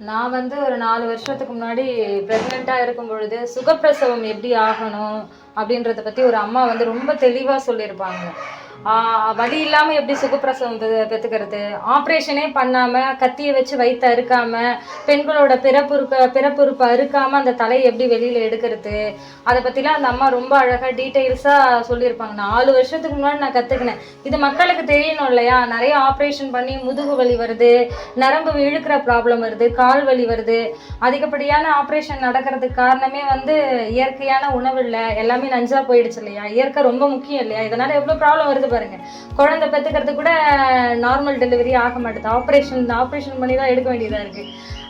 நான் வந்து ஒரு நாலு வருஷத்துக்கு முன்னாடி ப்ரெக்னெண்ட்டாக இருக்கும் பொழுது சுகப்பிரசவம் எப்படி ஆகணும்? அப்படின்றத பற்றி ஒரு அம்மா வந்து ரொம்ப தெளிவாக சொல்லியிருப்பாங்க. வலி இல்லாமல் எப்படி சுகப்பிரசவம் பெற்றுக்கிறது ஆப்ரேஷனே பண்ணாமல் கத்தியை வச்சு வயிற்று அறுக்காம பெண்களோட பிறப்புறுக்க பிறப்புறுப்பை அறுக்காம அந்த தலையை எப்படி வெளியில் எடுக்கிறது? அதை பற்றிலாம் அந்த அம்மா ரொம்ப அழகாக டீட்டெயில்ஸாக சொல்லியிருப்பாங்க. நாலு வருஷத்துக்கு முன்னாடி நான் கற்றுக்கினேன் இது மக்களுக்கு தெரியணும் இல்லையா? நிறைய ஆப்ரேஷன் பண்ணி முதுகு வலி வருது நரம்பு இழுக்கிற ப்ராப்ளம் வருது கால் வலி வருது. அதிகப்படியான ஆப்ரேஷன் நடக்கிறதுக்கு காரணமே வந்து இயற்கையான உணவு இல்லை. எல்லாமே நஞ்சா போயிடுச்சு இல்லையா? இயற்கை ரொம்ப முக்கியம் இல்லையா? இதனால எவ்வளோ ப்ராப்ளம் வருது பாருங்க. குழந்தை பெற்றுக்கிறது கூட நார்மல் டெலிவரி ஆக மாட்டேது. ஆப்ரேஷன் ஆப்ரேஷன் பண்ணி தான் எடுக்க வேண்டியதாக இருக்கு.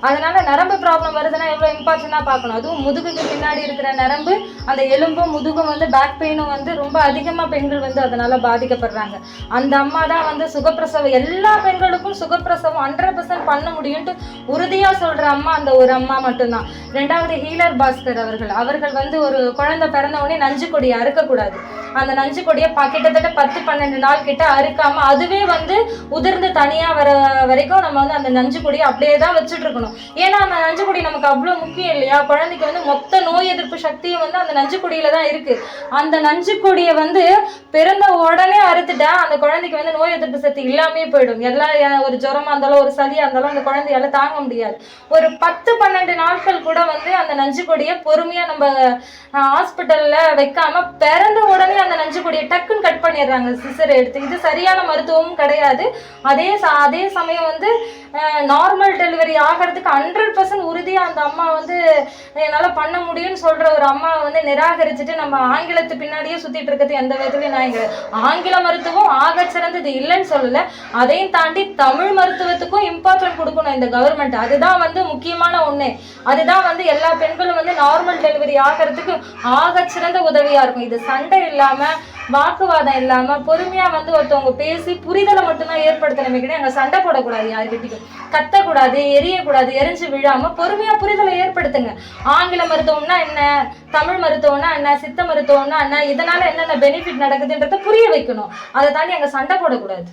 அதனால நரம்பு ப்ராப்ளம் வருதுன்னா எவ்வளோ இம்பார்ட்டண்டாக பார்க்கணும். அதுவும் முதுகுக்கு பின்னாடி இருக்கிற நரம்பு அந்த எலும்பும் முதுகும் வந்து பேக் பெயினும் வந்து ரொம்ப அதிகமாக பெண்கள் வந்து அதனால பாதிக்கப்படுறாங்க. அந்த அம்மா தான் வந்து சுகப்பிரசவம் எல்லா பெண்களுக்கும் சுகப்பிரசவம் ஹண்ட்ரட் பர்சன்ட் பண்ண முடியும்ட்டு உறுதியாக சொல்கிற அம்மா அந்த ஒரு அம்மா மட்டும்தான். ரெண்டாவது ஹீலர் பாஸ்கர் அவர்கள். அவர்கள் வந்து ஒரு குழந்தை பிறந்த உடனே நஞ்சு கொடியை அறுக்கக்கூடாது. அந்த நஞ்சு கொடியை ப- கிட்டத்தட்ட பத்து பன்னெண்டு நாள் கிட்ட அறுக்காம அதுவே வந்து உதிர்ந்து தனியா வர வரைக்கும் நம்ம வந்து அந்த நஞ்சு கொடியை அப்படியே தான் வச்சுட்டு இருக்கணும் ஏன்னா அந்த நஞ்சு கொடி நமக்கு அவ்வளவு முக்கியம் இல்லையா? குழந்தைக்கு வந்து மொத்த நோய் எதிர்ப்பு சக்தியும் வந்து அந்த நஞ்சு கொடியில தான் இருக்கு. அந்த நஞ்சு கொடியை வந்து பிறந்த உடனே அறுத்துட்டா அந்த குழந்தைக்கு வந்து நோய் எதிர்ப்பு சக்தி இல்லாமே போயிடும். எல்லா ஒரு ஜுரமா இருந்தாலும் ஒரு சளியா இருந்தாலும் அந்த குழந்தையால தாங்க முடியாது. ஒரு பத்து பன்னெண்டு நாட்கள் கூட வந்து அந்த நஞ்சு கொடியை பொறுமையா நம்ம ஹாஸ்பிட்டல்ல வைக்காம பிறந்த உடனே அந்த நஞ்சு கொடியை டக்குன்னு கட் பண்ணிடுறாங்க சிசர் எடுத்து. இது சரியான மருத்துவமும் கிடையாது. அதே அதே சமயம் வந்து நார்மல் டெலிவரி ஆகிறதுக்கு ஹண்ட்ரட் பர்சன்ட் உறுதியா அந்த அம்மா வந்து என்னால பண்ண முடியும்னு சொல்ற ஒரு அம்மா வந்து நிராகரிச்சுட்டு நம்ம ஆங்கிலத்து பின்னாடியே சுத்திட்டு இருக்கிறது எந்த விதத்துலயும் நான் இங்க ஆங்கில மருத்துவம் ஆக சிறந்தது இல்லைன்னு சொல்லல. அதையும் தாண்டி தமிழ் மருத்துவத்துக்கும் இம்பார்ட்டன்ட் கொடுக்கணும் இந்த கவர்மெண்ட் அதுதான் வந்து முக்கியமான ஒண்ணு. அதுதான் வந்து எல்லா பெண்களும் வந்து நார்மல் டெலிவரி ஆகிறதுக்கு ஆக சிறந்த உதவியா இருக்கும். இது சண்டை இல்லாம வாக்குவாதம் இல்லாம பொறுமையா வந்து ஒருத்தவங்க பேசி புரிதலை மட்டும்தான் ஏற்படுத்தணுமே. கிடையாது அங்க சண்டை போடக்கூடாது யாருக்கிட்டையும் கத்தக்கூடாது எரியக்கூடாது எரிஞ்சு விழாம பொறுமையா புரிதலை ஏற்படுத்துங்க. ஆங்கில மருத்துவம்னா என்ன? தமிழ் மருத்துவம்னா என்ன? சித்த மருத்துவம்னா என்ன? இதனால என்னென்ன பெனிஃபிட் நடக்குதுன்றத புரிய வைக்கணும். அதை தாண்டி அங்க சண்டை போடக்கூடாது.